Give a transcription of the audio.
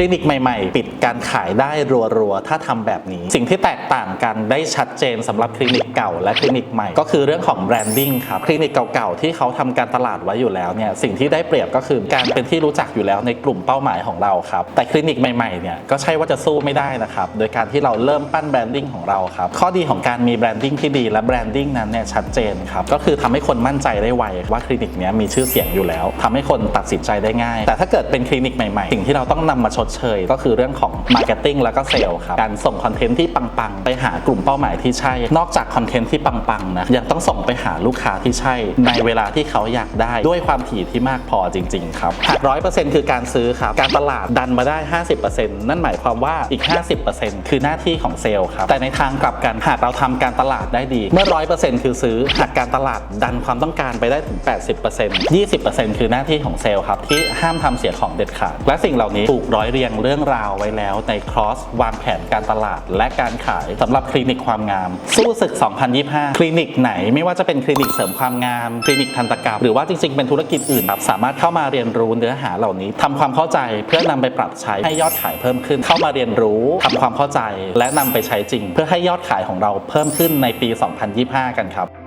ลินิกใหม่ๆ ปิดการขายได้รัวๆ ถ้าทำแบบนี้ สิ่งที่แตกต่างกันได้ชัดเจนสำหรับคลินิกเก่าและคลินิกใหม่ ก็คือเรื่องของแบรนดิ้งครับ คลินิกเก่าๆ ที่เขาทำการตลาดไว้อยู่แล้วเนี่ยสิ่งที่ได้เปรียบก็คือการเป็นที่รู้จักอยู่แล้วในกลุ่มเป้าหมายของเราครับ แต่คลินิกใหม่ๆ เนี่ยก็ใช่ว่าจะสู้ไม่ได้นะครับ โดยการที่เราเริ่มปั้นแบรนดิ้งของเราครับ ข้อดีของการมีแบรนดิ้งที่ดีและแบรนดิ้งนั้นเนี่ยชัดเจนครับ ก็คือทำให้คนมั่นใจได้ไวว่าคลินิกเนี้ยมีชื่อเสียงอยู่แล้วทำให้คนตัดสินใจได้ง่าย แต่ถ้าเกิดเป็นคลินิกใหม่ๆ สิ่งที่เราต้องนำมาชดเชย ก็คือเรื่องของมาร์เก็ตติ้งแล้วก็เซลล์ครับ การส่งคอนเทนต์ที่ปัง ๆ ไปหากลุ่มเป้าหมายที่ใช่ นอกจากคอนเทนต์ที่ปัง ๆ นะ ยังต้องส่งไปหาลูกค้าที่ใช่ ในเวลาที่เขาอยากได้ด้วยความถี่ที่มากพอจริง ๆ ครับหากร้อยเปอร์เซ็นต์คือการซื้อครับ การตลาดดันมาได้ 50%นั่นหมายความว่าอีก 50%คือหน้าที่ของเซลล์ครับ แต่ในทางกลับกันหากเราทำการตลาดได้ดี เมื่อ100%คือซื้อ หากการตลาดดันความต้องการไปได้ถึง 80% 20%คือหน้าที่ของเซลล์ครับที่ห้ามทำเสียของเด็ดขาด และสิ่งเหล่านี้ถูกร้อยเรียียงเรื่องราวไว้แล้วในครอสวางแผนการตลาดและการขายสำหรับคลินิกความงาม สู้ศึก 2025 คลินิกไหนไม่ว่าจะเป็นคลินิกเสริมความงาม คลินิกทันตกรรม หรือว่าจริงๆ เป็นธุรกิจอื่นครับสามารถเข้ามาเรียนรู้เนื้อหาเหล่านี้ทำความเข้าใจเพื่อนำไปปรับใช้ให้ยอดขายเพิ่มขึ้น เข้ามาเรียนรู้ทำความเข้าใจ และนำไปใช้จริง เพื่อให้ยอดขายของเราเพิ่มขึ้นในปี 2025 กันครับ